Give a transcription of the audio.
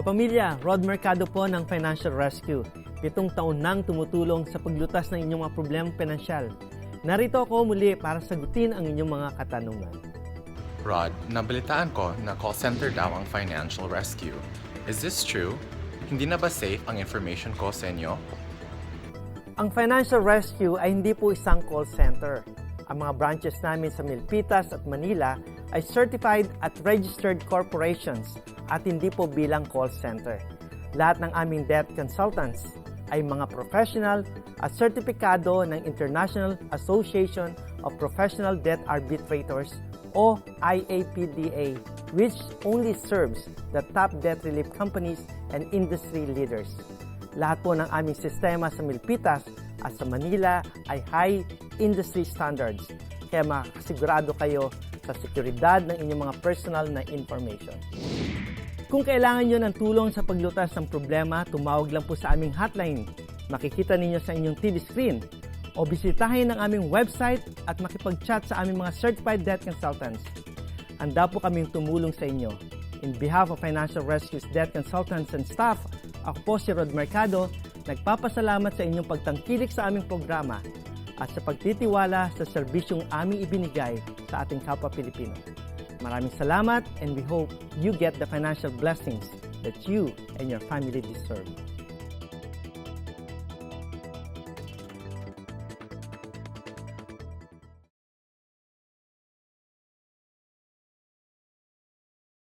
Kapamilya, Rod Mercado po ng Financial Rescue. Pitong taon nang tumutulong sa paglutas ng inyong mga problemang pinansyal. Narito ako muli para sagutin ang inyong mga katanungan. Rod, nabalitaan ko na call center daw ang financial rescue. Is this true? Hindi na ba safe ang information ko sa inyo? Ang Financial Rescue ay hindi po isang call center. Ang mga branches namin sa Milpitas at Manila ay certified at registered corporations at hindi po bilang call center. Lahat ng aming debt consultants ay mga professional at sertipikado ng International Association of Professional Debt Arbitrators o IAPDA which only serves the top debt relief companies and industry leaders. Lahat po ng aming sistema sa Milpitas at sa Manila ay high industry standards. Kaya makasigurado kayo sa seguridad ng inyong mga personal na information. Kung kailangan nyo ng tulong sa paglutas ng problema, tumawag lang po sa aming hotline. Makikita ninyo sa inyong TV screen. O bisitahin ang aming website at makipag-chat sa aming mga certified debt consultants. Handa po kaming tumulong sa inyo. In behalf of Financial Rescue's debt consultants and staff, ako po si Rod Mercado, nagpapasalamat sa inyong pagtangkilik sa aming programa at sa pagtitiwala sa serbisyong aming ibinigay sa ating kapwa Pilipino. Maraming salamat and we hope you get the financial blessings that you and your family deserve.